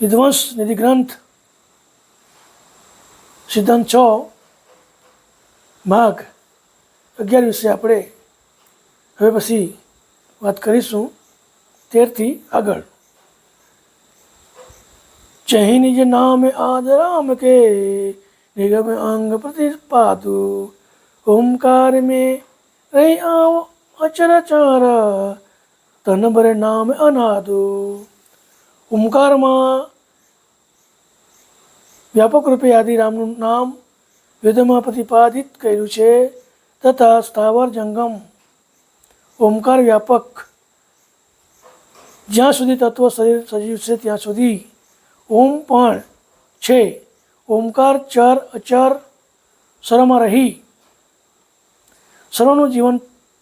વિધ્વંસ નિધિ ગ્રંથ સિદ્ધાંત છ, માઘ અગિયાર વિશે આપણે હવે પછી વાત કરીશું તેરથી આગળ. ચહી જે નામ આદરામ કે નિગમ અંગ પ્રતિપાદુ, ઓમકાર મે રહી આવ અચરાચાર, તનબર તન નામ અનાદુ. ઓમકારમાં વ્યાપક રૂપે આદિરામનું નામ વેદમાં પ્રતિપાદિત કર્યું છે તથા સ્થાવર જંગમ ઓમકાર વ્યાપક જ્યાં સુધી તત્વ શરીર સજીવ છે ત્યાં સુધી ઓમ પણ છે ઓમકાર ચર અચર સરમાં રહી સર્વનું જીવન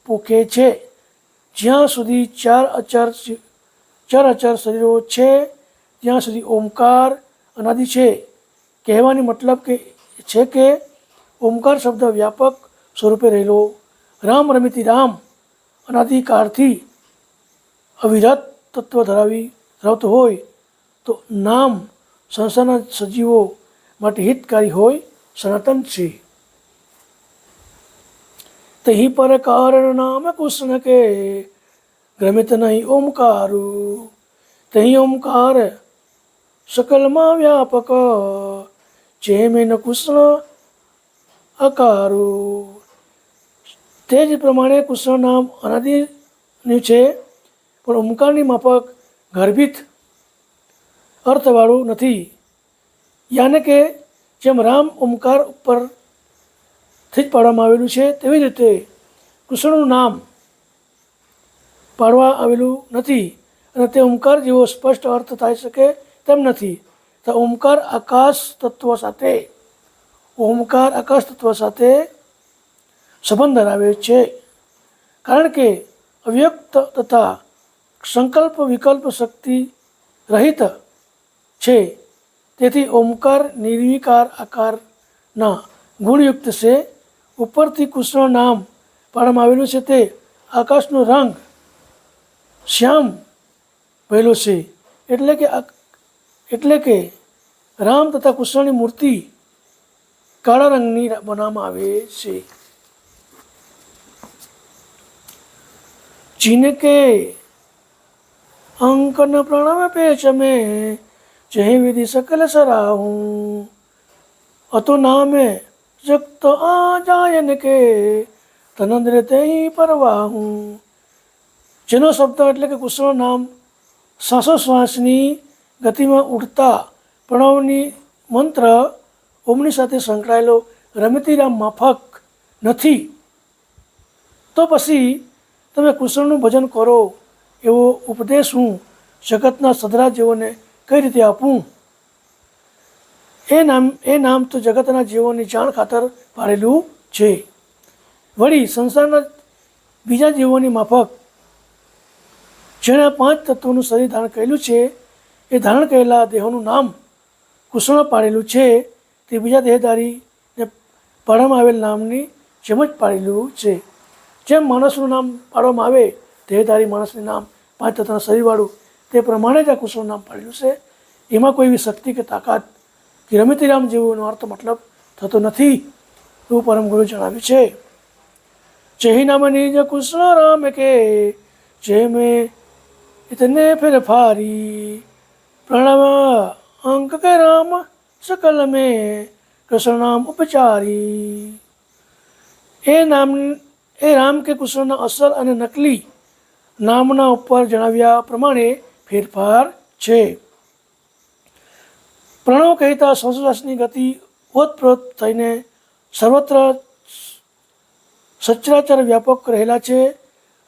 પોખે છે જ્યાં સુધી ચાર અચર ચાર અચર શરીરો છે, ત્યાં સુધી ઓમકાર અનાદિ છે. કહેવાની મતલબ કે છે કે ઓમકાર શબ્દ વ્યાપક સ્વરૂપે રહેલો. રામ રમિતી રામ અનાદિકાળથી અવિરત તત્વ ધરાવી ધરાવતો હોય તો નામ સંસારના સજીવો માટે હિતકારી હોય સનાતન છે. તહી પર કારણ નામ કૃષ્ણ કે ગ્રમિત નહીં ઓમકારું, તહીં ઓમકાર સકલમાં વ્યાપક જે મેન કૃષ્ણ અકારું તે જ પ્રમાણે કૃષ્ણ નામ અનાદિનું છે, પણ ઓમકારની માફક ગર્ભિત અર્થવાળું નથી. યાને કે જેમ રામ ઓમકાર ઉપરથી જ પાડવામાં આવેલું છે, તેવી જ રીતે કૃષ્ણનું નામ પાડવા આવેલું નથી અને તે ઓમકાર જેવો સ્પષ્ટ અર્થ થઈ શકે તેમ નથી. તો ઓમકાર આકાશ તત્વ સાથે. ઓમકાર આકાશ તત્વ સાથે સંબંધ ધરાવે છે. કારણ કે અવ્યક્ત તથા સંકલ્પ વિકલ્પ શક્તિ રહિત છે. તેથી ઓમકાર નિર્વિકાર આકારના ગુણયુક્ત છે. ઉપરથી કૃષ્ણ નામ પાડવામાં આવેલું છે તે આકાશનો રંગ શ્યામ પહેલો છે. એટલે કે એટલે કે રામ તથા કૃષ્ણની મૂર્તિ કાળા રંગની બનાવવામાં આવે છે. જીનકે અંકન પ્રણવ પેચમે જય વિધિ સકલ સરાહું. અતો નામે જગત આ જાયન કે તનંદ્ર તે પરવાહું. જેનો શબ્દ એટલે કે કૃષ્ણનું નામ શ્વાસોશ્વાસની ગતિમાં ઉઠતા પ્રણવની મંત્ર ઓમની સાથે સંકળાયેલો રમતીરામ માફક નથી. તો પછી તમે કૃષ્ણનું ભજન કરો એવો ઉપદેશ હું જગતના સદરા જીવોને કઈ રીતે આપું? એ નામ એ નામ તો જગતના જીવોની જાણ ખાતર પાડેલું છે. વળી સંસારના બીજા જીવોની માફક જેણે આ પાંચ તત્વોનું શરીર ધારણ કરેલું છે, એ ધારણ કરેલા દેહોનું નામ કૃષ્ણ પાડેલું છે. તે બીજા દેહધારીને પાડવામાં આવેલ નામની જેમ જ પાડેલું છે. જેમ માણસનું નામ પાડવામાં આવે, દેહધારી માણસનું નામ, પાંચ તત્વના શરીરવાળું, તે પ્રમાણે જ આ કૃષ્ણનું નામ પાડેલું છે. એમાં કોઈ એવી શક્તિ કે તાકાત કે રમિતિરામ જેવુંનો અર્થ મતલબ થતો નથી એવું પરમ ગુરુ જણાવ્યું છે. જય નામ નિજ કૃષ્ણ રામ કે, જય મેં ઇતને फिर फारी। प्रणव અંક કે રામ सकल में કૃષ્ણ નામ ઉપચારી એ નામ એ રામ કે કૃષ્ણના અસલ અને નકલી નામના ઉપર જણાવ્યા પ્રમાણે ફેરફાર છે પ્રણવ કહેતા શ્વાસોશ્વાસની ગતિ ઓતપ્રોત થઈને સર્વત્ર સચરાચર વ્યાપક રહેલા છે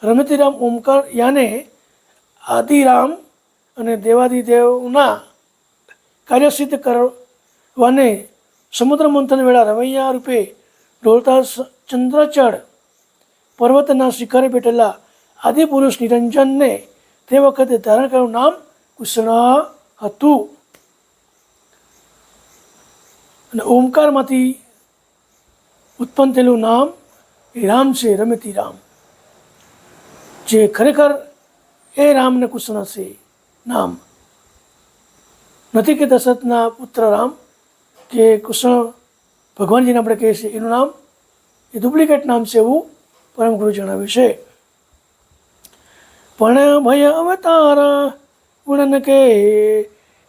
રમતીરામ ઓમકાર યાને આદિરામ અને દેવાદિદેવના કાર્ય સિદ્ધ કરવાને સમુદ્ર મંથન વેળા રવૈયા રૂપે ઢોળતા ચંદ્રચળ પર્વતના શિખરે બેઠેલા આદિપુરુષ નિરંજનને તે વખતે ધારણ કરેલું નામ કૃષ્ણ હતું. અને ઓમકારમાંથી ઉત્પન્ન થયેલું નામ રામ છે રમતી રામ, જે ખરેખર એ રામને કૃષ્ણ છે નામ. નથી કે દશરથના પુત્ર રામ કે કૃષ્ણ ભગવાનજીને આપણે કહીએ છીએ. એનું નામ, એ ડુપ્લિકેટ નામ છે એવું પરમ ગુરુ જણાવ્યું છે. પણ ભય અવતારા ગુણન કે,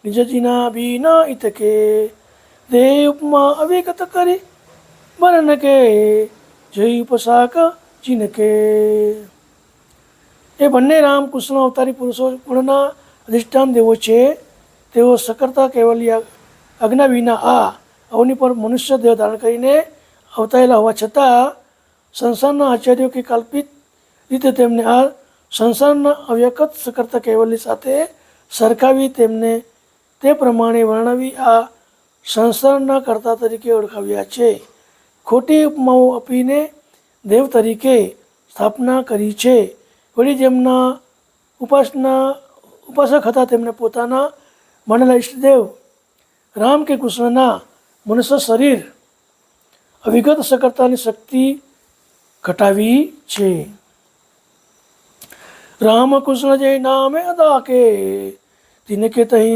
નિજજીના બીના હિત કે દેહ ઉપમા અવિગત કરી મરણ કે, જય ઉપસાક જીન કે. એ બંને રામ કૃષ્ણ અવતારી પુરુષો ગુણના અધિષ્ઠાન દેવો છે. તેઓ સકર્તા કેવલી આજ્ઞા વિના આ અવની પર મનુષ્ય દેહ ધારણ કરીને અવતારેલા હોવા છતાં સંસારના આચાર્યો કે કાલ્પિત રીતે તેમને આ સંસારના અવ્યકત સકર્તા કૈવલ્ય સાથે સરખાવી તેમને તે પ્રમાણે વર્ણવી આ સંસારના કર્તા તરીકે ઓળખાવ્યા છે. ખોટી ઉપમાઓ આપીને દેવ તરીકે સ્થાપના કરી છે. વળી જેમના ઉપાસના, ઉપાસક હતા તેમને પોતાના માનેલા ઈષ્ટદેવ, રામ કે કૃષ્ણના મનુષ્ય શરીર, અવિગત સકર્તાની શક્તિ ઘટાવી છે. રામ કૃષ્ણ જય નામે અદા કે તિનકે તહી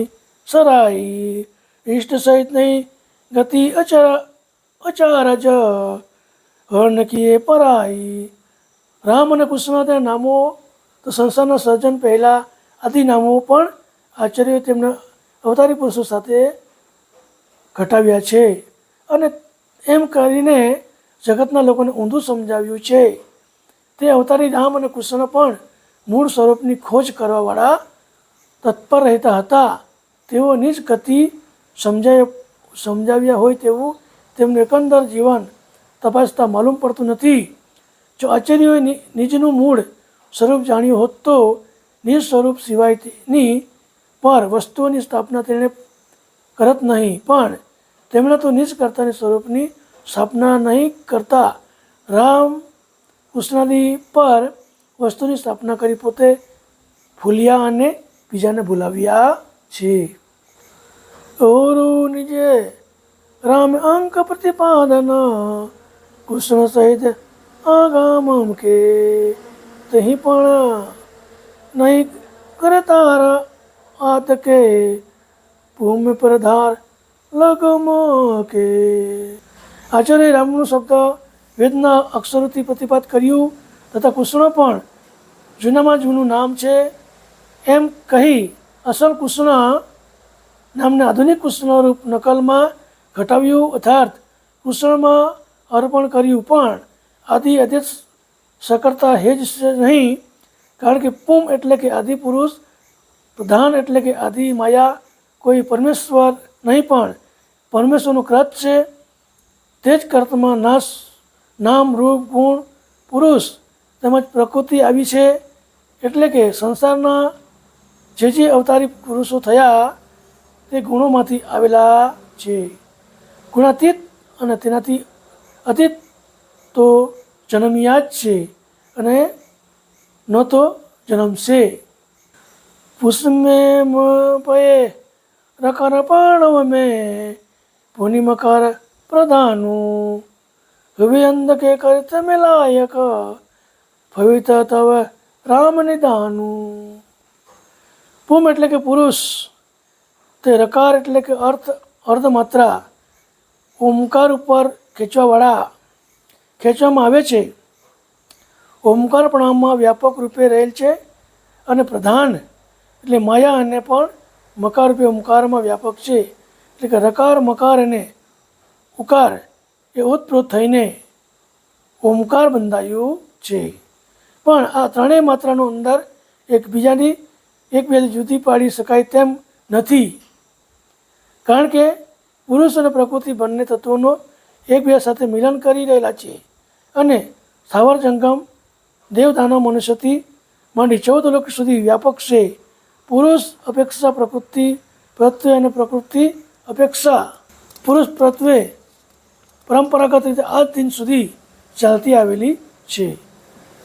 સરાઈ, ઈષ્ટ સહિત નહીં ગતિ અચર, અચારજ હર્ણ કીએ પરાઈ રામ અને કૃષ્ણ તે નામો, તો સંસારના સર્જન પહેલાં આદિ નામો પણ આચાર્યો તેમના અવતારી પુરુષો સાથે ઘટાવ્યા છે. અને એમ કરીને જગતના લોકોને ઊંધું સમજાવ્યું છે. તે અવતારી રામ અને કૃષ્ણ પણ મૂળ સ્વરૂપની ખોજ કરવાવાળા તત્પર રહેતા હતા. તેઓ નિજ ગતિ સમજાય, સમજાવ્યા હોય તેવું તેમનું એકંદર જીવન તપાસતા માલુમ પડતું નથી. જો આચાર્યોએ નિજનું મૂળ સ્વરૂપ જાણ્યું હોત તો નિજ સ્વરૂપ સિવાયની પર વસ્તુઓની સ્થાપના તેણે કરત નહીં. પણ તેમણે તો નિજ કર્તાની સ્વરૂપની સ્થાપના નહીં કરતા રામ કૃષ્ણની પર વસ્તુની સ્થાપના કરી પોતે ભૂલ્યા અને બીજાને ભૂલાવ્યા છે. ઓરુ રામ અંક પ્રતિપાદન કૃષ્ણ સહિત આગામ કે તહી પણ નહીં તારા આત કે ભૂમિ પર ધાર લગમ કે. આચાર્ય રામનું શબ્દ વેદના અક્ષરોથી પ્રતિપાદ કર્યું તથા કૃષ્ણ પણ જૂનામાં જૂનું નામ છે. એમ કહી અસલ કૃષ્ણ નામને આધુનિક કૃષ્ણ રૂપ નકલમાં ઘટાવ્યું. અર્થાત કૃષ્ણમાં અર્પણ કર્યું પણ આદિ અધિત સકર્તા હે જ નહીં, કારણ કે પુમ એટલે કે આદિ પુરુષ, પ્રધાન એટલે કે આદિ માયા, કોઈ પરમેશ્વર નહીં પણ પરમેશ્વરનું કૃત છે. તે જ કર્તમાં નાશ, નામ, રૂપ, ગુણ, પુરુષ તેમજ પ્રકૃતિ આવી છે. એટલે કે સંસારના જે જે અવતારી પુરુષો થયા, તે ગુણોમાંથી આવેલા છે. ગુણાતીત અને તેનાથી અતીત તો જન્મ્યા જ છે અને ન તો જન્મશે. પુષ્મે પયે રકાર પાણવ મેં પુનિ મકાર પ્રધાનું. હવે અંધકે કરત મિલાયક ભવિત તવ રામ નિદાનું. પુમ એટલે કે પુરુષ, તે રકાર એટલે કે અર્થ, અર્ધમાત્રા. ઓમકાર ઉપર ખેંચવાવાળા. ખેંચવામાં આવે છે. ઓમકાર પ્રણામમાં વ્યાપક રૂપે રહેલ છે અને પ્રધાન, એટલે માયા અને પણ મકાર રૂપે ઓમકારમાં વ્યાપક છે. એટલે કે રકાર, મકાર અને ઉકાર એ ઓતપ્રોત થઈને ઓમકાર બંધાયું છે. પણ આ ત્રણેય માત્રાનો અંદર એકબીજાની એકબીજાથી જુદી પાડી શકાય તેમ નથી. કારણ કે પુરુષ અને પ્રકૃતિ બંને તત્વોનો એકબીજા સાથે મિલન કરી રહેલા છે અને સ્થાવર જંગમ દેવદાનવ મનુષ્યથી માંડી ચૌદ લોક સુધી વ્યાપક છે. પુરુષ અપેક્ષા પ્રકૃતિ પ્રત્યે અને પ્રકૃતિ અપેક્ષા. પુરુષ પ્રત્વે પરંપરાગત રીતે આજ દિન સુધી ચાલતી આવેલી છે.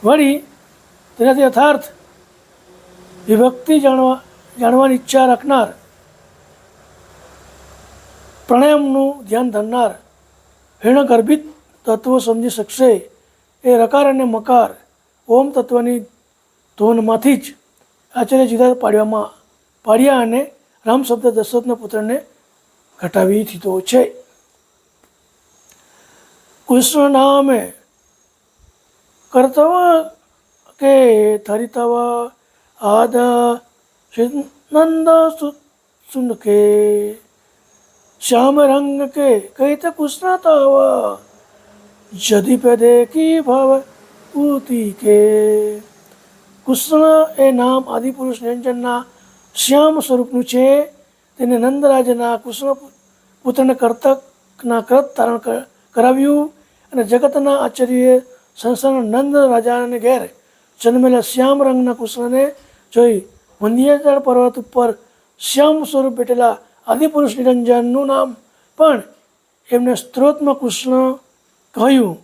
વળી તેનાથી યથાર્થ વિભક્તિ જાણવા, જાણવાની ઈચ્છા રાખનાર, પ્રાણાયામનું ધ્યાન ધરનાર હિરણગર્ભિત તત્વો સમજી શકશે. એ રકાર અને મકાર ઓમ તત્વની ધોનમાંથી જ આચાર્ય જુદા પાડવામાં પાડ્યા અને રામ શબ્દ દશરથના પુત્રને ઘટાવી દીધો છે. કૃષ્ણ નામે કર્તવ કે ધરિતવ આદ નંદ સુન રંગ કે કૈત કૃષ્ણ તવ જદી પે દેખી ભવ પૂતી કે કૃષ્ણ એ નામ આદિપુરુષ નિરંજનના શ્યામ સ્વરૂપનું છે તેને નંદરાજના કૃષ્ણ પુત્રને કર્તકના કૃત ધારણ કરાવ્યું અને જગતના આચાર્યએ સંસારના નંદ રાજાને ઘેર જન્મેલા શ્યામ રંગના કૃષ્ણને જોઈ વંધ્યાચળ પર્વત ઉપર શ્યામ સ્વરૂપ બેઠેલા આદિપુરુષ નિરંજનનું નામ. પણ એમને સ્ત્રોતમાં કૃષ્ણ કહ્યું,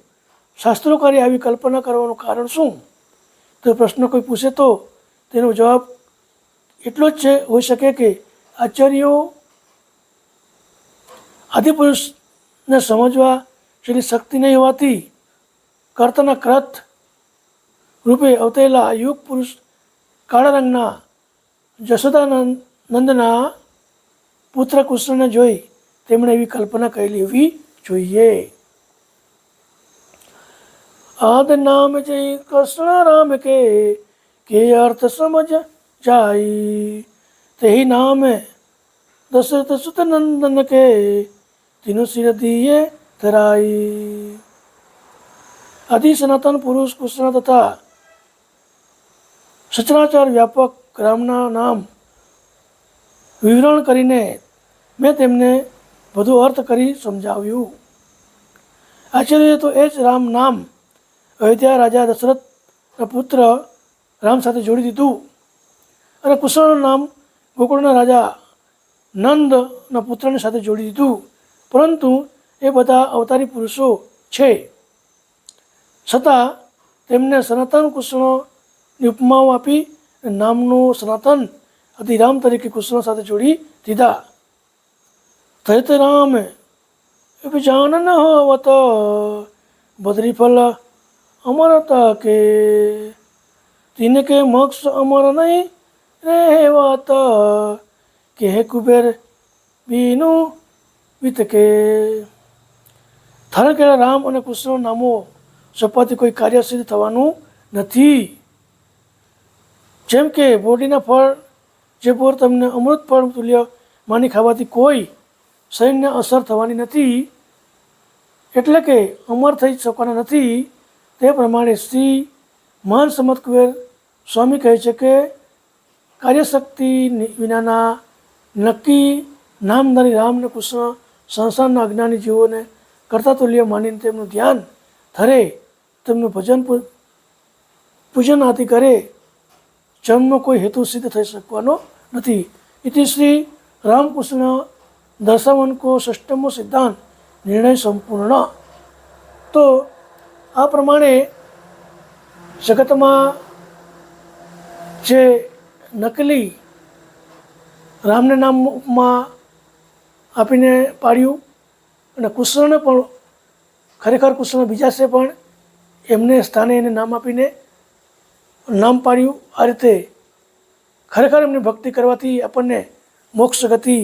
શાસ્ત્રોકારે આવી કલ્પના કરવાનું કારણ શું? તો પ્રશ્ન કોઈ પૂછે તો તેનો જવાબ એટલો જ છે, હોઈ શકે કે આચાર્યો આદિપુરુષને સમજવા જેની શક્તિ નહીં હોવાથી કર્તના ક્રત રૂપે અવતરેલા યુગ પુરુષ કાળા રંગના જશોદાનંદ નંદના પુત્ર કૃષ્ણને જોઈ તેમણે એવી કલ્પના કરેલી હોવી જોઈએ. આદ નામ જય કૃષ્ણ રામ કે કે અર્થ સમજ જાય. તે નામ દશરથ સુત નંદન કે, તીનું શિર દિયે ધરાઈ આદિ સનાતન પુરુષ કૃષ્ણ તથા સચરાચાર વ્યાપક રામના નામ વિવરણ કરીને મેં તેમને વધુ અર્થ કરી સમજાવ્યું. આશ્ચર્ય તો એ જ રામ નામ અયોધ્યા રાજા દશરથના પુત્ર રામ સાથે જોડી દીધું અને કુશળનું નામ ગોકુળના રાજા નંદના પુત્રની સાથે જોડી દીધું. પરંતુ એ બધા અવતારી પુરુષો છે. છતાં તેમને સનાતન કૃષ્ણની ઉપમાઓ આપી નામનું સનાતન અતિ રામ તરીકે કૃષ્ણ સાથે જોડી દીધા. થયત રામ એ જાનન હોવત, બદ્રીફલ અમરતા કે તીને કે મોક્ષ અમર નહીં વાત કે હે કુબેર બીનું વિત કે કે રામ અને કૃષ્ણ નામો સપાતી કોઈ કાર્ય સિદ્ધ થવાનું નથી. જેમ કે બોડીના ફળ જે બોર તમને અમૃત ફળ તુલ્ય માની ખાવાથી કોઈ શરીરને અસર થવાની નથી. એટલે કે અમર થઈ શકવાના નથી. તે પ્રમાણે શ્રી મહાન સમત કુબેર સ્વામી કહે છે કે કાર્યશક્તિ વિનાના નક્કી નામધારી રામ અને કૃષ્ણ સંસારના અજ્ઞાની જીવોને કરતા તુલ્ય માનીને તેમનું ધ્યાન ધરે, તેમનું ભજન પૂજન આદિ કરે જન્મનો કોઈ હેતુ સિદ્ધ થઈ શકવાનો નથી. ઇતિ શ્રી રામકૃષ્ણ દર્શાવન કો ષષ્ટમો સિદ્ધાંત નિર્ણય સંપૂર્ણ. તો આ પ્રમાણે જગતમાં જે નકલી રામને નામમાં આપીને પાડ્યું અને કૃષ્ણને પણ ખરેખર કૃષ્ણ બીજા છે પણ એમને સ્થાને એને નામ આપીને નામ પાડ્યું. આ રીતે ખરેખર એમની ભક્તિ કરવાથી આપણને મોક્ષ ગતિ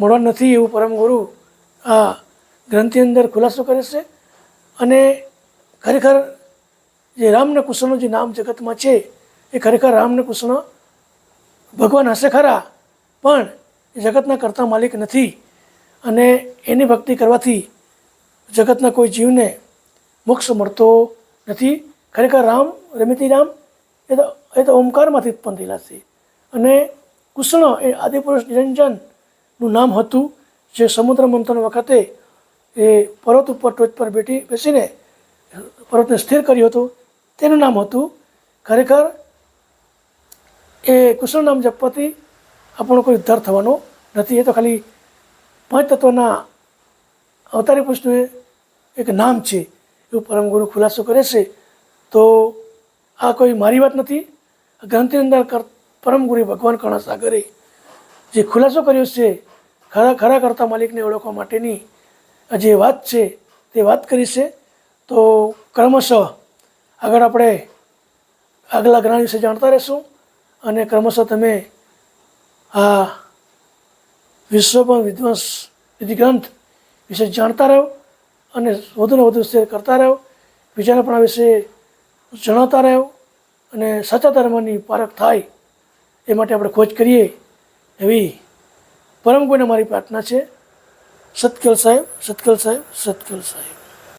મળવા નથી એવું પરમ આ ગ્રંથની અંદર ખુલાસો કરે છે. અને ખરેખર જે રામને કૃષ્ણનું જે નામ જગતમાં છે, એ ખરેખર રામને કૃષ્ણ ભગવાન હશે ખરા, પણ એ જગતના કરતા માલિક નથી. અને એની ભક્તિ કરવાથી જગતના કોઈ જીવને મોક્ષ મળતો નથી. ખરેખર રામ, રમિતી રામ એ તો એ તો ઓમકારમાંથી ઉત્પન્ન થયેલા છે. અને કૃષ્ણ એ આદિપુરુષ નિરંજનનું નામ હતું, જે સમુદ્ર મંથન વખતે એ પર્વત ઉપર ટોચ પર બેઠી બેસીને પર્વતને સ્થિર કર્યો હતો. તેનું નામ હતું ખરેખર એ કૃષ્ણ નામ જપવાથી આપણો કોઈ ઉદ્ધાર થવાનો નથી. એ તો ખાલી પાંચ તત્વના અવતારી પુરુષનું એક નામ છે. એવું પરમ ગુરુ ખુલાસો કરે છે. તો આ કોઈ મારી વાત નથી. ગ્રંથની અંદર પરમ ગુરુ ભગવાન કણા સાગરે જે ખુલાસો કર્યો છે, ખરા ખરા કરતા માલિકને ઓળખવા માટેની જે વાત છે, તે વાત કરી છે. તો ક્રમશઃ આગળ આપણે આગલા જ્ઞાન વિશે જાણતા રહેશું અને ક્રમશઃ તમે આ વિશ્વ પણ વિધ્વંસ વિધિ ગ્રંથ વિશે જાણતા રહો અને વધુને વધુ શેર કરતા રહો. બીજાને પણ આ વિશે જણાવતા રહ્યો અને સાચા ધર્મની પારખ થાય એ માટે આપણે ખોજ કરીએ એવી પરમ કોઈને મારી પ્રાર્થના છે. સતકલ સાહેબ સતકલ સાહેબ, સત્કેલ સાહેબ.